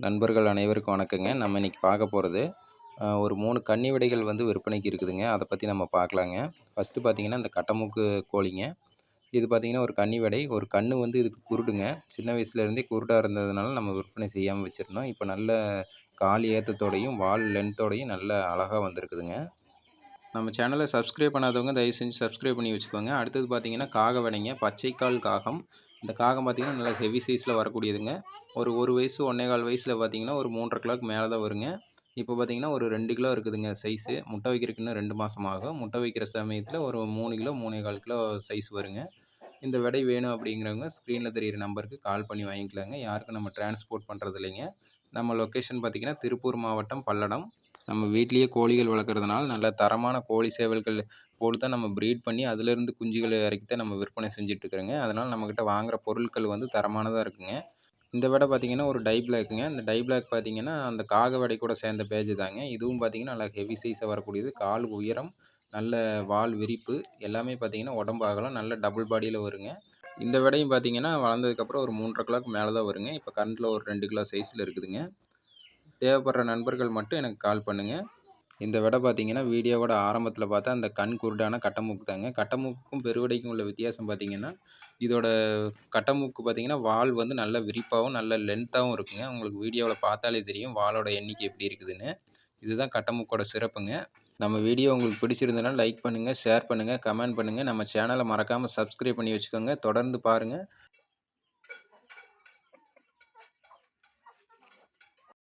நண்பர்கள் அனைவருக்கும் வணக்கங்க. நம்ம இன்றைக்கி பார்க்க போகிறது ஒரு மூணு கன்னி விடைகள் வந்து விற்பனைக்கு இருக்குதுங்க. அதை பற்றி நம்ம பார்க்கலாங்க. ஃபஸ்ட்டு பார்த்தீங்கன்னா இந்த கட்டமுக்கு கோழிங்க. இது பார்த்திங்கன்னா ஒரு கன்னி விடை. ஒரு கன்று வந்து இதுக்கு குருடுங்க. சின்ன வயசுலேருந்தே குருடாக இருந்ததுனால நம்ம விற்பனை செய்யாமல் வச்சுருந்தோம். இப்போ நல்ல கால் ஏற்றத்தோடையும் வால் லென்த்தோடையும் நல்ல அழகாக வந்திருக்குதுங்க. நம்ம சேனலை சப்ஸ்கிரைப் பண்ணாதவங்க தயவு செஞ்சு சப்ஸ்கிரைப் பண்ணி வச்சுக்கோங்க. அடுத்தது பார்த்தீங்கன்னா காக விடைங்க. பச்சைக்கால் காகம். இந்த காகம் பார்த்திங்கன்னா நல்லா ஹெவி சைஸில் வரக்கூடியதுங்க. ஒரு ஒரு வயசு ஒன்றே கால் வயசில் பார்த்திங்கன்னா ஒரு மூன்றரை கிலோக்கு மேலே தான் வருங்க. இப்போ பார்த்திங்கன்னா ஒரு ரெண்டு கிலோ இருக்குதுங்க சைஸு முட்டை வைக்கிறதுக்கு இன்னும் ரெண்டு மாதம் ஆகும். முட்டை வைக்கிற சமயத்தில் ஒரு மூணு கிலோ மூணே கால் கிலோ சைஸ் வருங்க. இந்த விடை வேணும் அப்படிங்கிறவங்க ஸ்க்ரீனில் தெரியிற நம்பருக்கு கால் பண்ணி வாங்கிக்கலாங்க. யாருக்கும் நம்ம டிரான்ஸ்போர்ட் பண்ணுறது இல்லைங்க. நம்ம லொக்கேஷன் பார்த்திங்கன்னா திருப்பூர் மாவட்டம் பல்லடம். நம்ம வீட்லேயே கோழிகள் வளர்க்குறதுனால நல்ல தரமான கோழி சேவல்கள் போட்டு தான் நம்ம ப்ரீட் பண்ணி அதுலேருந்து குஞ்சுகள் இறக்கி தான் நம்ம விற்பனை செஞ்சிட்ருக்குறோங்க. அதனால் நம்மக்கிட்ட வாங்குகிற பொருட்கள் வந்து தரமானதாக இருக்குங்க. இந்த விடை பார்த்திங்கன்னா ஒரு டை பிளாக்குங்க இந்த டை பிளாக் பார்த்திங்கன்னா அந்த காக வடை கூட சேர்ந்த பேஜ் தாங்க. இதுவும் பார்த்திங்கன்னா நல்லா ஹெவி சைஸாக வரக்கூடியது. கால் உயரம் நல்ல வால் விரிப்பு எல்லாமே பார்த்திங்கன்னா உடம்பு அகலம் நல்ல டபுள் பாடியில் வருங்க. இந்த விடையும் பார்த்திங்கன்னா வளர்ந்ததுக்கப்புறம் ஒரு மூன்றரை கிலோக்கு மேலே தான் வருங்க. இப்போ கரண்ட்டில் ஒரு ரெண்டு கிலோ சைஸில் இருக்குதுங்க. தேவைப்படுற நண்பர்கள் மட்டும் எனக்கு கால் பண்ணுங்கள் இந்த விடை பார்த்தீங்கன்னா வீடியோவோட ஆரம்பத்தில் பார்த்தா அந்த கண் குருடான கட்டமூக்கு தாங்க கட்டமூக்குக்கும் பெருவடைக்கும் உள்ள வித்தியாசம் பார்த்தீங்கன்னா இதோட கட்டமூக்கு பார்த்தீங்கன்னா வால் வந்து நல்ல விரிப்பாகவும் நல்ல லென்த்தாகவும் இருக்குங்க. உங்களுக்கு வீடியோவில் பார்த்தாலே தெரியும் வாலோட எண்ணிக்கை எப்படி இருக்குதுன்னு. இதுதான் கட்டமூக்கோட சிறப்புங்க. நம்ம வீடியோ உங்களுக்கு பிடிச்சிருந்ததுன்னா லைக் பண்ணுங்கள் ஷேர் பண்ணுங்கள் கமெண்ட் பண்ணுங்கள் நம்ம சேனலை மறக்காமல் சப்ஸ்கிரைப் பண்ணி வச்சுக்கோங்க. தொடர்ந்து பாருங்கள்